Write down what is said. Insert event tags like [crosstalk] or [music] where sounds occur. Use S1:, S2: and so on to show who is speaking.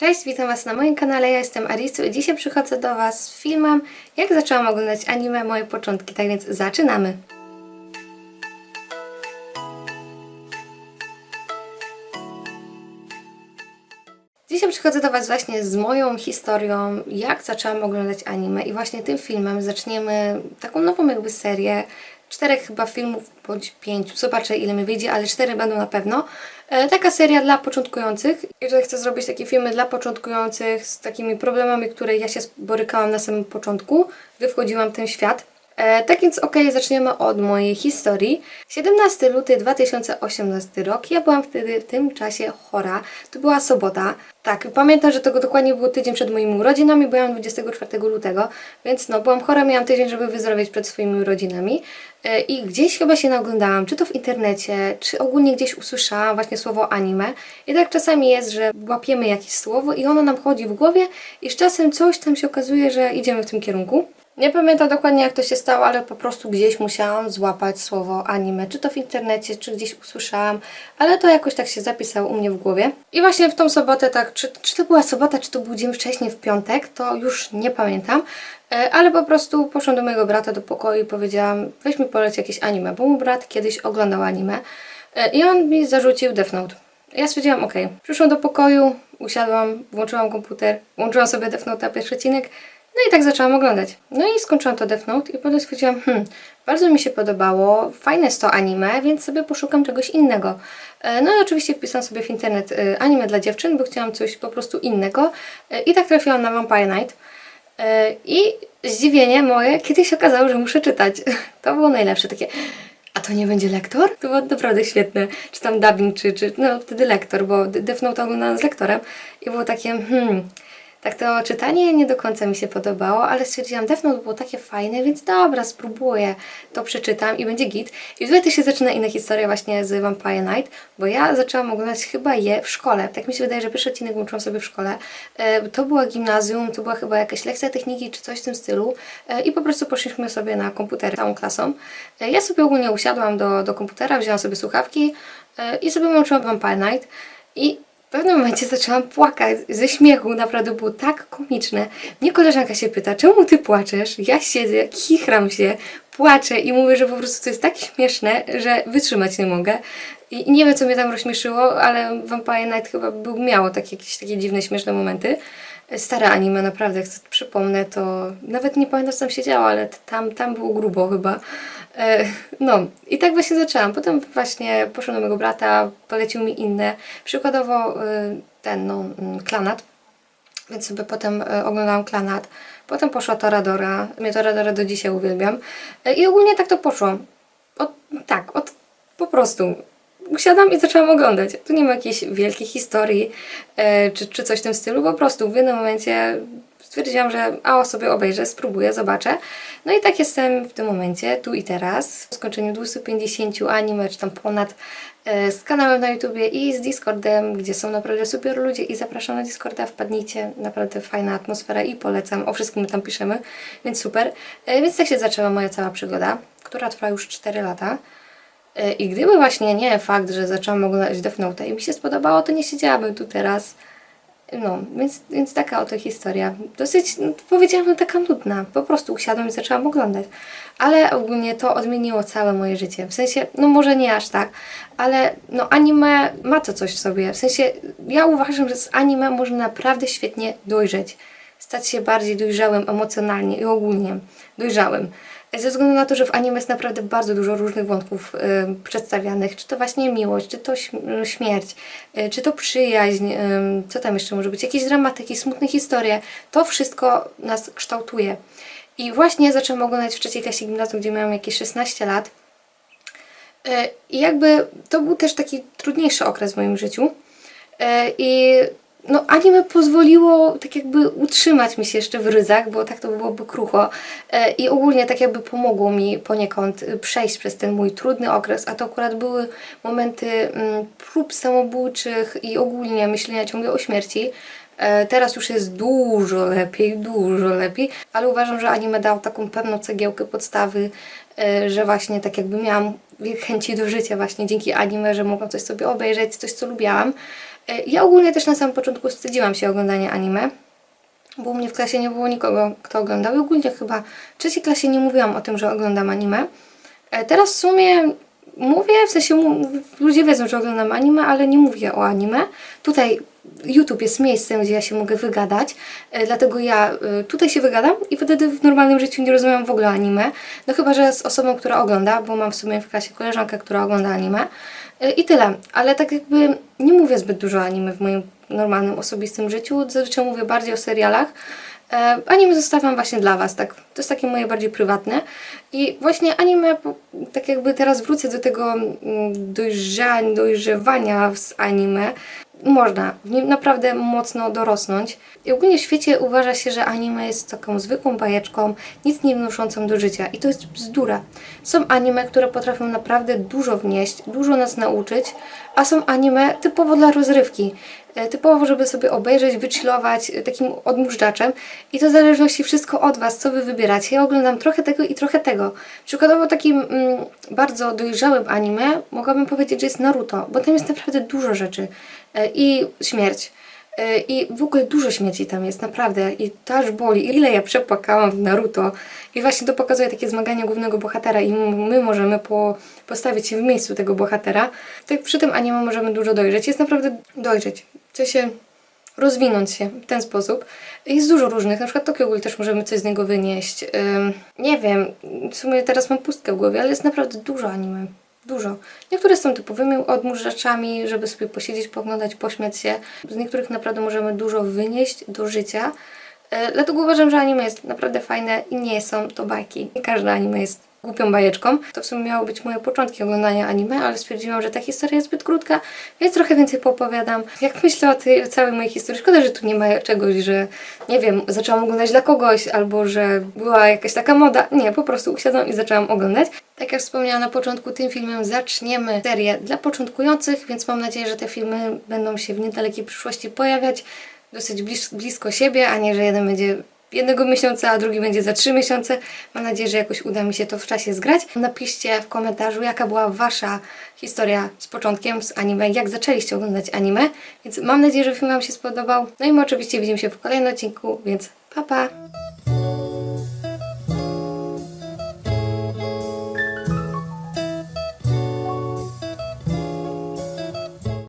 S1: Cześć, witam Was na moim kanale, ja jestem Arisu i dzisiaj przychodzę do Was z filmem jak zaczęłam oglądać anime, moje początki, tak więc zaczynamy! Dzisiaj przychodzę do Was właśnie z moją historią, jak zaczęłam oglądać anime i właśnie tym filmem zaczniemy taką nową jakby serię, czterech chyba filmów, bądź pięciu, zobaczę ile mi wyjdzie, ale cztery będą na pewno. E, taka seria dla początkujących i tutaj chcę zrobić takie filmy dla początkujących z takimi problemami, które ja się borykałam na samym początku, gdy wchodziłam w ten świat. E, tak więc okej, zaczniemy od mojej historii. 17 luty 2018 rok. Ja byłam wtedy w tym czasie chora. To była sobota. Tak, pamiętam, że tego dokładnie było tydzień przed moimi urodzinami, byłam 24 lutego, więc no, byłam chora, miałam tydzień, żeby wyzdrowieć przed swoimi urodzinami. E, I gdzieś chyba się naglądałam, czy to w internecie, czy ogólnie gdzieś usłyszałam właśnie słowo anime. I tak czasami jest, że łapiemy jakieś słowo i ono nam chodzi w głowie i z czasem coś tam się okazuje, że idziemy w tym kierunku. Nie pamiętam dokładnie jak to się stało, ale po prostu gdzieś musiałam złapać słowo anime, czy to w internecie, czy gdzieś usłyszałam, ale to jakoś tak się zapisało u mnie w głowie. I właśnie w tą sobotę, tak, czy, czy to była sobota, czy to był dzień wcześniej w piątek, to już nie pamiętam, e, ale po prostu poszłam do mojego brata do pokoju i powiedziałam, weź mi poleć jakieś anime, bo mój brat kiedyś oglądał anime e, i on mi zarzucił Death Note. Ja stwierdziłam, ok. Przyszłam do pokoju, usiadłam, włączyłam komputer, włączyłam sobie Death Note pierwszy odcinek, no i tak zaczęłam oglądać. No i skończyłam to Death Note i potem stwierdziłam, hmm, bardzo mi się podobało, fajne jest to anime, więc sobie poszukam czegoś innego. E, No i oczywiście wpisałam sobie w internet e, anime dla dziewczyn, bo chciałam coś po prostu innego E, i tak trafiłam na Vampire Night. I zdziwienie moje, kiedy się okazało, że muszę czytać. [laughs] To było najlepsze, takie... A to nie będzie lektor? To było naprawdę świetne. Czy tam dubbing, czy, czy no wtedy lektor, bo Death Note oglądałam z lektorem i było takie, hmm, tak to czytanie nie do końca mi się podobało, ale stwierdziłam, Death Note było takie fajne, więc dobra, spróbuję, to przeczytam i będzie git. I tutaj też się zaczyna inna historia właśnie z Vampire Night, bo ja zaczęłam oglądać chyba je w szkole. Tak mi się wydaje, że pierwszy odcinek włączyłam sobie w szkole. E, To była gimnazjum, to była chyba jakaś lekcja techniki czy coś w tym stylu E, i po prostu poszliśmy sobie na komputer całą klasą. E, Ja sobie ogólnie usiadłam do, do komputera, wzięłam sobie słuchawki i sobie włączyłam Vampire Night i w pewnym momencie zaczęłam płakać ze śmiechu, naprawdę było tak komiczne. Mnie koleżanka się pyta, czemu ty płaczesz? Ja siedzę, chichram się, płaczę i mówię, że po prostu to jest tak śmieszne, że wytrzymać nie mogę. I i nie wiem, co mnie tam rozśmieszyło, ale Vampire Night chyba był, miało takie, jakieś takie dziwne, śmieszne momenty. Stare anime, naprawdę, jak sobie przypomnę, to nawet nie pamiętam, co tam się działo, ale tam, tam było grubo chyba. E, No, i tak właśnie zaczęłam. Potem właśnie poszłam do mojego brata, polecił mi inne. Przykładowo e, ten, no, mm, Klanat. Więc sobie potem e, oglądałam Klanat. Potem poszła Toradora. Mnie Toradora do dzisiaj uwielbiam. I ogólnie tak to poszło. Od, tak, od, po prostu. Usiadłam i zaczęłam oglądać. Tu nie ma jakiejś wielkiej historii e, czy, czy coś w tym stylu. Po prostu w pewnym momencie stwierdziłam, że a sobie obejrzę, spróbuję, zobaczę. No i tak jestem w tym momencie, tu i teraz. Po skończeniu 250 anime, czy tam ponad e, z kanałem na YouTubie i z Discordem, gdzie są naprawdę super ludzie i zapraszam na Discorda, wpadnijcie, naprawdę fajna atmosfera i polecam, o wszystkim tam piszemy, więc super. E, Więc tak się zaczęła moja cała przygoda, która trwa już 4 lata. E, I gdyby właśnie nie fakt, że zaczęłam oglądać Death Note i mi się spodobało, to nie siedziałabym tu teraz. No, więc, więc taka oto historia. Dosyć, no, powiedziałabym, taka nudna. Po prostu usiadłam i zaczęłam oglądać. Ale ogólnie to odmieniło całe moje życie. W sensie, no może nie aż tak, ale no anime ma to coś w sobie. W sensie, ja uważam, że z anime można naprawdę świetnie dojrzeć. Stać się bardziej dojrzałym emocjonalnie i ogólnie dojrzałym. Ze względu na to, że w anime jest naprawdę bardzo dużo różnych wątków y, przedstawianych, czy to właśnie miłość, czy to śm- śmierć, y, czy to przyjaźń, y, co tam jeszcze może być, jakieś dramaty, jakieś smutne historie, to wszystko nas kształtuje. I właśnie zaczęłam oglądać w trzeciej klasie gimnazjum, gdzie miałam jakieś 16 lat. Y, I jakby to był też taki trudniejszy okres w moim życiu. Y, I no, anime pozwoliło tak jakby utrzymać mi się jeszcze w ryzach, bo tak to byłoby krucho. E, I ogólnie tak jakby pomogło mi poniekąd y, przejść przez ten mój trudny okres, a to akurat były momenty mm, prób samobójczych i ogólnie myślenia ciągle o śmierci. E, Teraz już jest dużo lepiej, dużo lepiej, ale uważam, że anime dał taką pewną cegiełkę podstawy, e, że właśnie tak jakby miałam chęci do życia właśnie dzięki anime, że mogłam coś sobie obejrzeć, coś co lubiłam. E, Ja ogólnie też na samym początku wstydziłam się oglądania anime, bo u mnie w klasie nie było nikogo, kto oglądał i ogólnie chyba w trzeciej klasie nie mówiłam o tym, że oglądam anime. E, Teraz w sumie mówię, w sensie ludzie wiedzą, że oglądam anime, ale nie mówię o anime. Tutaj YouTube jest miejscem, gdzie ja się mogę wygadać, e, dlatego ja tutaj się wygadam i wtedy w normalnym życiu nie rozmawiam w ogóle anime. No chyba, że z osobą, która ogląda, bo mam w sumie w klasie koleżankę, która ogląda anime. E, I tyle, ale tak jakby nie mówię zbyt dużo anime w moim normalnym, osobistym życiu. Zazwyczaj mówię bardziej o serialach. E, Anime zostawiam właśnie dla Was, tak. To jest takie moje bardziej prywatne. I właśnie anime, tak jakby teraz wrócę do tego mm, dojrzań, dojrzewania z anime. Można w nim naprawdę mocno dorosnąć. I ogólnie w świecie uważa się, że anime jest taką zwykłą bajeczką, nic nie wnoszącą do życia. I to jest bzdura. Są anime, które potrafią naprawdę dużo wnieść, dużo nas nauczyć, a są anime typowo dla rozrywki. E, Typowo, żeby sobie obejrzeć, wychillować e, takim odmóżdżaczem i to w zależności wszystko od Was, co Wy wybieracie. Ja oglądam trochę tego i trochę tego. Przykładowo takim mm, bardzo dojrzałym anime mogłabym powiedzieć, że jest Naruto, bo tam jest naprawdę dużo rzeczy i śmierć. E, I w ogóle dużo śmierci tam jest, naprawdę. I to aż boli. Ile ja przepłakałam w Naruto. I właśnie to pokazuje takie zmagania głównego bohatera i my możemy po, postawić się w miejscu tego bohatera. Tak przy tym anime możemy dużo dojrzeć. Jest naprawdę dojrzeć. W sensie rozwinąć się w ten sposób. Jest dużo różnych, na przykład Tokyo Ghoul też możemy coś z niego wynieść. Nie wiem, w sumie teraz mam pustkę w głowie, ale jest naprawdę dużo anime. Dużo. Niektóre są typowymi odmurzaczami, żeby sobie posiedzieć, pooglądać, pośmiać się. Z niektórych naprawdę możemy dużo wynieść do życia. E, Dlatego uważam, że anime jest naprawdę fajne i nie są to bajki. Nie każde anime jest głupią bajeczką. To w sumie miało być moje początki oglądania anime, ale stwierdziłam, że ta historia jest zbyt krótka, więc trochę więcej poopowiadam. Jak myślę o tej o całej mojej historii, szkoda, że tu nie ma czegoś, że nie wiem, zaczęłam oglądać dla kogoś, albo że była jakaś taka moda. Nie, po prostu usiadłam i zaczęłam oglądać. Tak jak wspomniałam na początku, tym filmem zaczniemy serię dla początkujących, więc mam nadzieję, że te filmy będą się w niedalekiej przyszłości pojawiać dosyć blis- blisko siebie, a nie, że jeden będzie jednego miesiąca, a drugi będzie za trzy miesiące. Mam nadzieję, że jakoś uda mi się to w czasie zgrać. Napiszcie w komentarzu, jaka była Wasza historia z początkiem z anime, jak zaczęliście oglądać anime. Więc mam nadzieję, że film Wam się spodobał. No i my oczywiście widzimy się w kolejnym odcinku, więc pa pa!